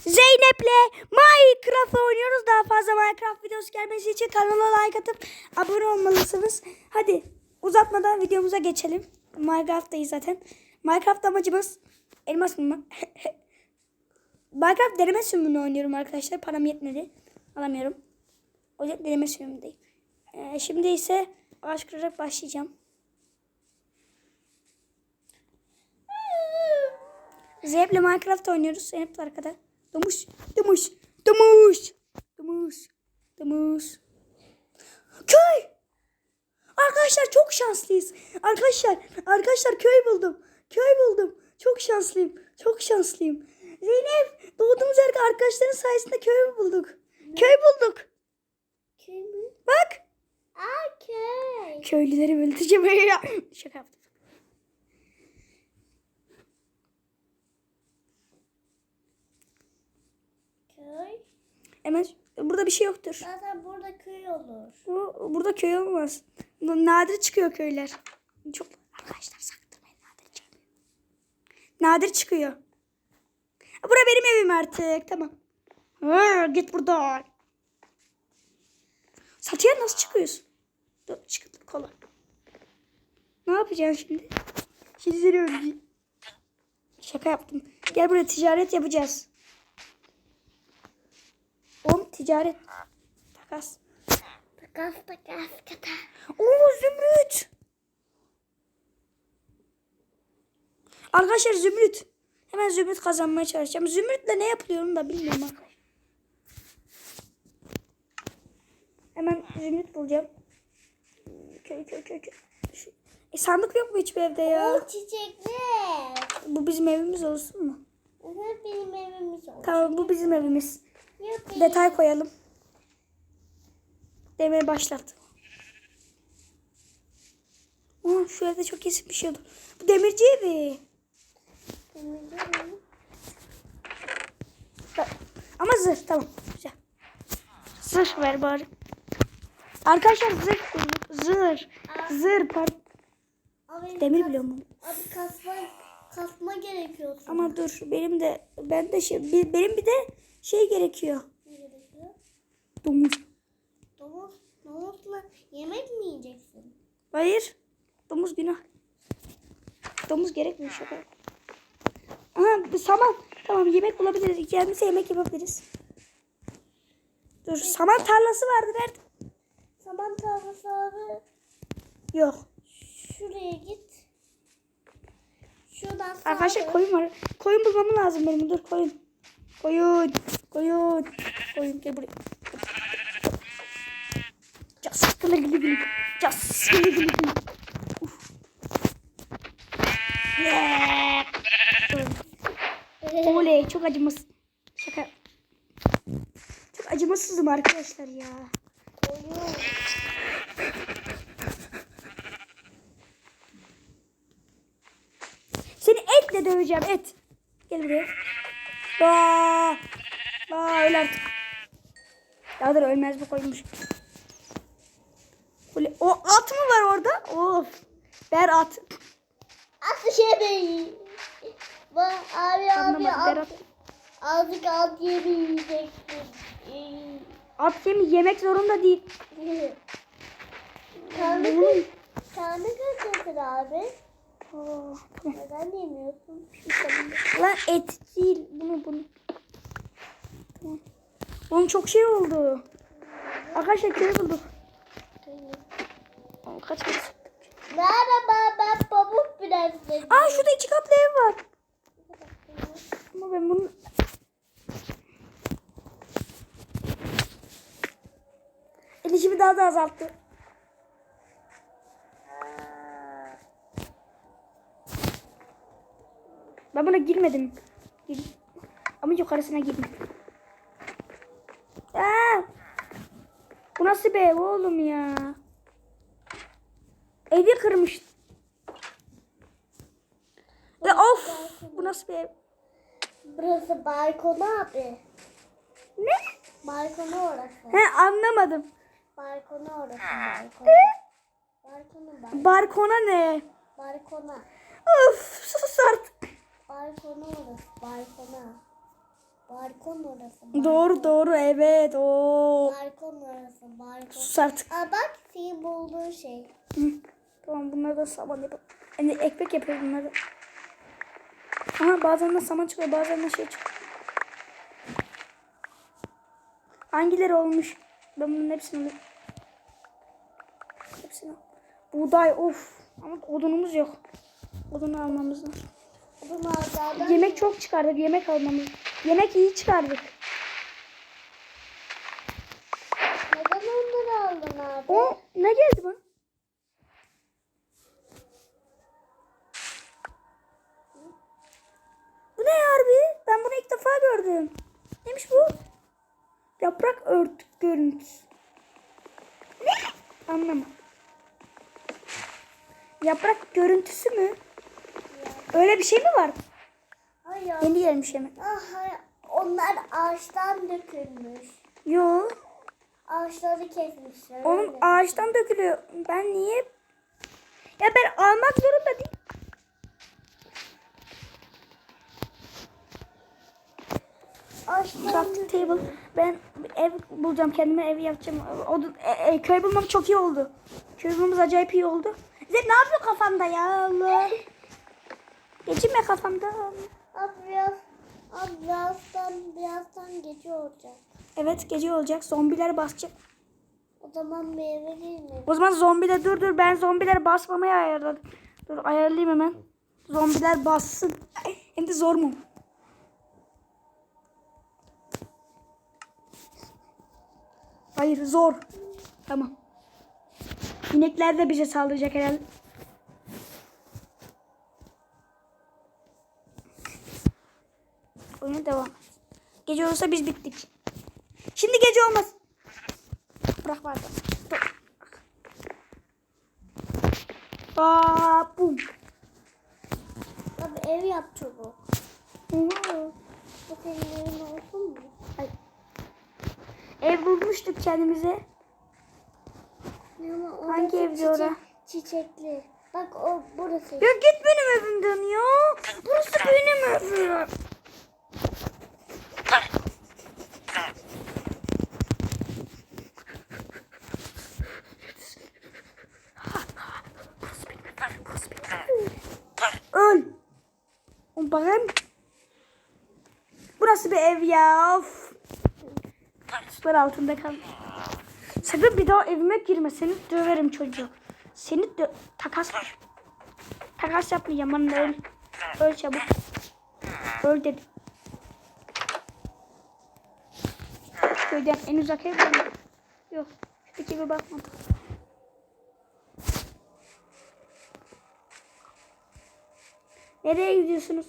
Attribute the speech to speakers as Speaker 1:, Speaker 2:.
Speaker 1: Zeynep'le Minecraft oynuyoruz. Daha fazla Minecraft videosu gelmesi için kanala like atıp abone olmalısınız. Hadi uzatmadan videomuza geçelim. Minecraft'tayız zaten. Minecraft amacımız elmas bulmak. Minecraft deneme sürümünü oynuyorum arkadaşlar. Param yetmedi. Alamıyorum. O yüzden deneme sürümündeyim. Ee, şimdi ise ağaç kırarak başlayacağım. Zeynep'le Minecraft oynuyoruz. Zeynep arkada. Domuş, domuş, domuş, domuş, domuş. Köy! Arkadaşlar çok şanslıyız. Arkadaşlar, arkadaşlar köy buldum. Köy buldum. Çok şanslıyım. Çok şanslıyım. Zeynep, doğduğumuz yer arkadaşların sayesinde köy bulduk. Köy bulduk.
Speaker 2: Köy mü?
Speaker 1: Bak.
Speaker 2: Aa köy.
Speaker 1: Köylüleri öldüreceğim. Şaka yaptım.
Speaker 2: Köy.
Speaker 1: Hemen burada bir şey yoktur.
Speaker 2: Zaten burada köy olur.
Speaker 1: Bu, burada köy olmaz. Nadir çıkıyor köyler. Çok arkadaşlar saktırmayın nadir çıkıyor. Nadir çıkıyor. Bura benim evim artık. Tamam. Ha, git buradan. Satıya nasıl çıkıyorsun? Dur çıktım kola. Ne yapacaksın şimdi? Şimdi seni öldüreyim. Şaka yaptım. Gel buraya ticaret yapacağız. Ticaret. Takas.
Speaker 2: Takas takas kata.
Speaker 1: Oo zümrüt. Arkadaşlar zümrüt. Hemen zümrüt kazanmaya çalışacağım. Zümrütle ne yapılıyor onu da bilmiyorum arkadaşlar. Hemen zümrüt bulacağım. Köy köy köy köy. E, sandık yok mu hiçbir evde ya?
Speaker 2: O çiçekler.
Speaker 1: Bu bizim evimiz olsun mu?
Speaker 2: Evet benim evimiz olur.
Speaker 1: Tamam bu bizim evimiz. Detay koyalım. Demeye başlat. Aa, şu evde çok kesin bir şey oldu. Bu demirci evi.
Speaker 2: Evim.
Speaker 1: Bak, Ama zırh tamam. Güzel. Zırh ver bari. Arkadaşlar zırh bulduk. Zırh. Zırh.
Speaker 2: Abi,
Speaker 1: Demir biliyor musun?
Speaker 2: Abi kasma, kasma gerekiyor.
Speaker 1: Ama dur benim de ben de şey benim bir de şey gerekiyor.
Speaker 2: Ne gerekiyor?
Speaker 1: Domuz.
Speaker 2: Domuz, domuzla yemek mi yiyeceksin?
Speaker 1: Hayır. Domuz günah. Domuz gerekmiyor şaka. Aha saman. Tamam yemek bulabiliriz. Kendimize yemek yapabiliriz. Dur saman tarlası vardı nerede?
Speaker 2: Saman tarlası abi.
Speaker 1: Yok.
Speaker 2: Şuraya git. Şuradan
Speaker 1: Arkadaşlar koyun var. Koyun bulmam lazım benim. Dur koyun. Koyun. Koyun. Koyun gel buraya. Gılı gılı. Cas gılı gılı gılı. Uf. Yeah. Oley çok acımasız. Şaka. Çok acımasızım arkadaşlar ya. Seni etle döveceğim et. Gel buraya. Aa, aa öl artık. Ya dur ölmez bu koymuş. O at mı var orada? Of. Ber at.
Speaker 2: At şey bey. Bak abi abi at. Azıcık at yemeyeceksin.
Speaker 1: At seni yemek zorunda değil.
Speaker 2: Kır. Karnı kırsın abi.
Speaker 1: Tamam.
Speaker 2: Neden yemiyorsun?
Speaker 1: Lan et değil. Bunu bunu. Oğlum çok şey oldu. Arkadaşlar köy bulduk. Kaç kaç.
Speaker 2: Merhaba ben pamuk prensesim.
Speaker 1: Aa şurada iki katlı ev var. Ama ben bunu... Erişimi daha da azalttı. Ben buna girmedim. Gir. Ama yukarısına girdim. Aa! Bu nasıl bir ev oğlum ya? Evi kırmış. Ya of! Bu nasıl bir ev?
Speaker 2: Burası balkonu abi.
Speaker 1: Ne?
Speaker 2: Balkonu orası.
Speaker 1: He anlamadım.
Speaker 2: Balkonu orası balkonu. Balkonu.
Speaker 1: Balkona ne?
Speaker 2: Balkona.
Speaker 1: Of sus artık.
Speaker 2: Balkonu orası balkona. Balkon orası.
Speaker 1: Doğru doğru evet. Oo.
Speaker 2: Balkon orası. Balkon.
Speaker 1: Sus artık.
Speaker 2: Aa bak senin bulduğun şey.
Speaker 1: Hı. Tamam bunları da saman yapalım. Yani ekmek yapıyoruz bunları. Ama bazen de saman çıkıyor bazen de şey çıkıyor. Hangileri olmuş? Ben bunun hepsini alayım. Hepsini al. Buğday of. Ama odunumuz yok. Odunu almamız lazım. Yemek çok çıkardık. Yemek almamız. Yemek iyi çıkardık.
Speaker 2: neden onları aldın abi?
Speaker 1: O ne geldi bana? Bu ne harbi? Ben bunu ilk defa gördüm. Neymiş bu? Yaprak örtük görüntüsü. Ne? Anlamadım. Yaprak görüntüsü mü? Öyle bir şey mi var?
Speaker 2: Hayır.
Speaker 1: Yeni gelmiş hemen.
Speaker 2: Ah, hayır. Onlar ağaçtan dökülmüş.
Speaker 1: Yo.
Speaker 2: Ağaçları kesmişler.
Speaker 1: Oğlum
Speaker 2: öyle.
Speaker 1: ağaçtan dökülüyor. Ben niye? Ya ben almak zorunda değil. Crafting table. Ben ev bulacağım kendime ev yapacağım. O, e, e, köy bulmam çok iyi oldu. Köy bulmamız acayip iyi oldu. Zed ne yapıyor kafamda ya Allah. Geçinme kafamda.
Speaker 2: Abi biraz, abi birazdan, birazdan gece olacak.
Speaker 1: Evet gece olacak. Zombiler basacak.
Speaker 2: O zaman mi?
Speaker 1: O zaman zombiler dur dur ben zombiler basmamayı ayarladım. Dur ayarlayayım hemen. Zombiler bassın. Hem de zor mu? Hayır zor. Tamam. İnekler de bize saldıracak herhalde. Oyuna devam. Gece olursa biz bittik. Şimdi gece olmaz. Bırak vardı. Aa, bum.
Speaker 2: Abi ev yap çabuk. Bu senin evin olsun mu?
Speaker 1: Ay. Ev bulmuştuk kendimize.
Speaker 2: Ama orası
Speaker 1: Hangi evdi
Speaker 2: çiçek-? Çiçekli. Bak o burası.
Speaker 1: Ya git benim evimden ya. Burası benim evim. Öl. Bakayım. Burası bir ev ya. Of. Sular altında kal. Sakın bir daha evime girme. Seni döverim çocuğu. Seni dö takas Takas yapmayacağım. Bana öl. Öl çabuk. Öl dedim. Köyden en uzak ev benim. Yok. Şuradaki eve bakmadım. Nereye gidiyorsunuz?